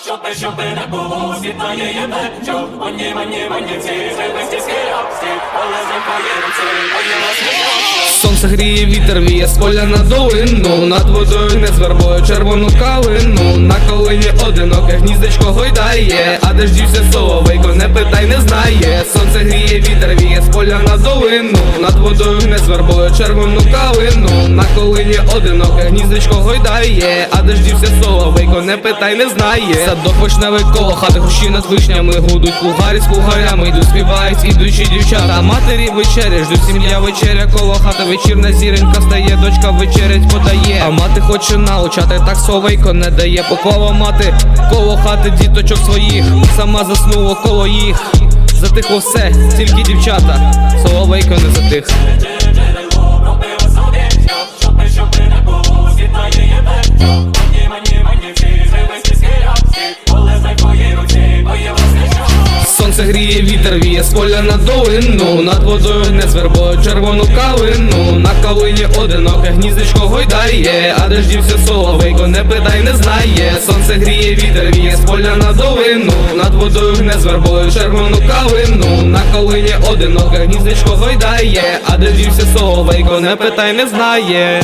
щоб не було світає єме, що мені, мені, мені ці звивисті обсті, але замкає руці, моє вас Сонце гріє вітер віє з поля на долину. Над водою не звербою червону калину. На колині одиноке гніздечко гойдає А де ж дівся соловейко, не питай, не Сонце гріє вітер віє з поля на долину. Над водою не з вербою червону калину. На колині одиноке гніздечко гойдає А де ж соловейко, не питай, не знає. Садок вишневий коло хати хрущі над вишнями Гудуть кугарі з кугарями Йдуть співають ідучі дівчата. Матері вечеря, ждуть сім'я вечеря коло хати Вечірна зіренька стає, дочка вечерять подає. А мати хоче научати, так совейко не дає Поклала мати. Коло хати діточок своїх Сама заснула коло їх Затихло все, тільки дівчата. Соловейко не затих Сонце гріє вітер віє з поля на долину. Над водою не з вербою червону калину. На калині одиноке гніздечко гойдає А де ж дівся соловейко, не питай, не знає. Сонце гріє вітер віє з поля на долину. Над водою не з вербою червону калину. На калині одиноке гніздечко гойдає А де ж дівся соловейко, не питай, не знає